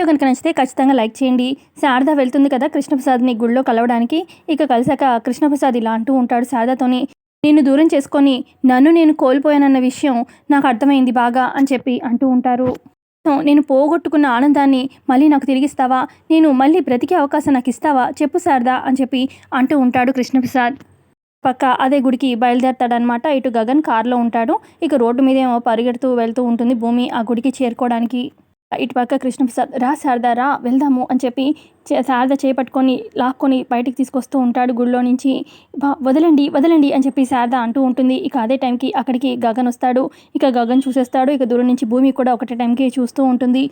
Video కనుక నచ్చితే ఖచ్చితంగా లైక్ చేయండి. శారద వెళ్తుంది కదా కృష్ణప్రసాద్ని గుళ్ళో కలవడానికి. ఇక కలిసాక కృష్ణప్రసాద్ ఇలా అంటూ ఉంటాడు శారదతోని. నేను దూరం చేసుకొని నన్ను నేను కోల్పోయానన్న విషయం నాకు అర్థమైంది బాగా అని చెప్పి అంటూ ఉంటారు. "సో, నేను పోగొట్టుకున్న ఆనందాన్ని మళ్ళీ నాకు తిరిగిస్తావా? నేను మళ్ళీ బ్రతికే అవకాశం నాకు ఇస్తావా? చెప్పు శారదా అని చెప్పి అంటూ ఉంటాడు కృష్ణప్రసాద్. పక్క అదే గుడికి బయలుదేరతాడనమాట ఇటు గగన్ కారులో ఉంటాడు. ఇక రోడ్డు మీద ఏమో పరిగెడుతూ వెళ్తూ ఉంటుంది భూమి ఆ గుడికి చేరుకోవడానికి. ఇటు పక్క కృష్ణప్రసాద్ రా శారదా రా వెళ్దాము అని చెప్పి చే- శారద చేపట్టుకొని లాక్కొని బయటికి తీసుకొస్తూ ఉంటాడు గుడిలో నుంచి. వదలండి వదలండి అని చెప్పి శారద అంటూ ఉంటుంది. ఇక అదే టైంకి అక్కడికి గగన్ వస్తాడు. ఇక గగన్ చూసేస్తాడు. ఇక దూరం నుంచి భూమి కూడా ఒకటే టైంకి చూస్తూ ఉంటుంది.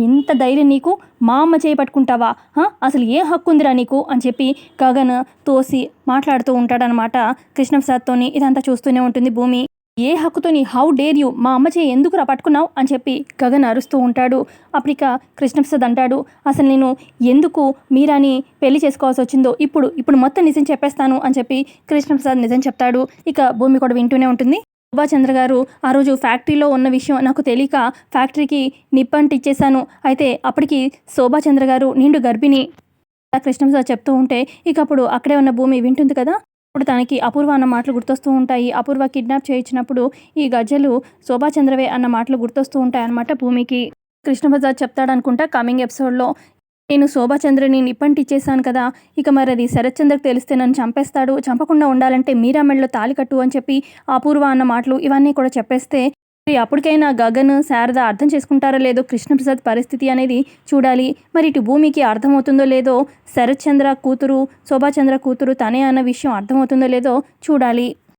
ఇంత ధైర్యం నీకు? మా అమ్మ చేపట్టుకుంటావా? అసలు ఏ హక్కు ఉందిరా నీకు? అని చెప్పి గగన్ తోసి మాట్లాడుతూ ఉంటాడనమాట కృష్ణప్రసాద్తోని ఇదంతా చూస్తూనే ఉంటుంది భూమి. ఏ హక్కుతోని హౌ డేర్ యూ మా అమ్మ చేయి ఎందుకు రా పట్టుకున్నావు అని చెప్పి గగన్ అరుస్తూ ఉంటాడు. అప్పటిక కృష్ణప్రసాద్ అంటాడు అసలు నేను ఎందుకు మీరాని పెళ్ళి చేసుకోవాల్సి వచ్చిందో ఇప్పుడు ఇప్పుడు మొత్తం నిజం చెప్పేస్తాను అని చెప్పి కృష్ణప్రసాద్ నిజం చెప్తాడు. ఇక భూమి కూడా వింటూనే ఉంటుంది. శోభాచంద్ర గారు ఆ రోజు ఫ్యాక్టరీలో ఉన్న విషయం నాకు తెలియక ఫ్యాక్టరీకి నిప్పంటి ఇచ్చేశాను. అయితే అప్పటికి శోభాచంద్ర గారు నిండు గర్భిణి. కృష్ణప్రసాద్ చెప్తూ ఉంటే ఇక అప్పుడు అక్కడే ఉన్న భూమి వింటుంది కదా? అప్పుడు తనకి అపూర్వ అన్న మాటలు గుర్తొస్తూ ఉంటాయి. అపూర్వ కిడ్నాప్ చేయించినప్పుడు ఈ గజ్జలు శోభాచంద్రవే అన్న మాటలు గుర్తొస్తూ ఉంటాయి అన్నమాట భూమికి. కృష్ణప్రసాద్ చెప్తాడనుకుంటా కమింగ్ ఎపిసోడ్లో నేను శోభాచంద్రని నిప్పంటిచ్చేసాను కదా ఇక మరి అది శరత్చంద్రకి తెలిస్తే నన్ను చంపేస్తాడు. చంపకుండా ఉండాలంటే మీరా మెడలో తాలి కట్టు అని చెప్పి అపూర్వ అన్న మాటలు ఇవన్నీ కూడా చెప్పేస్తే మరి అప్పటికైనా గగన్ శారద అర్థం చేసుకుంటారో లేదో కృష్ణప్రసాద్ పరిస్థితి అనేది చూడాలి. మరి ఇటు భూమికి అర్థమవుతుందో లేదో శరత్చంద్ర కూతురు శోభాచంద్ర కూతురు తనే అన్న విషయం అర్థమవుతుందో లేదో చూడాలి.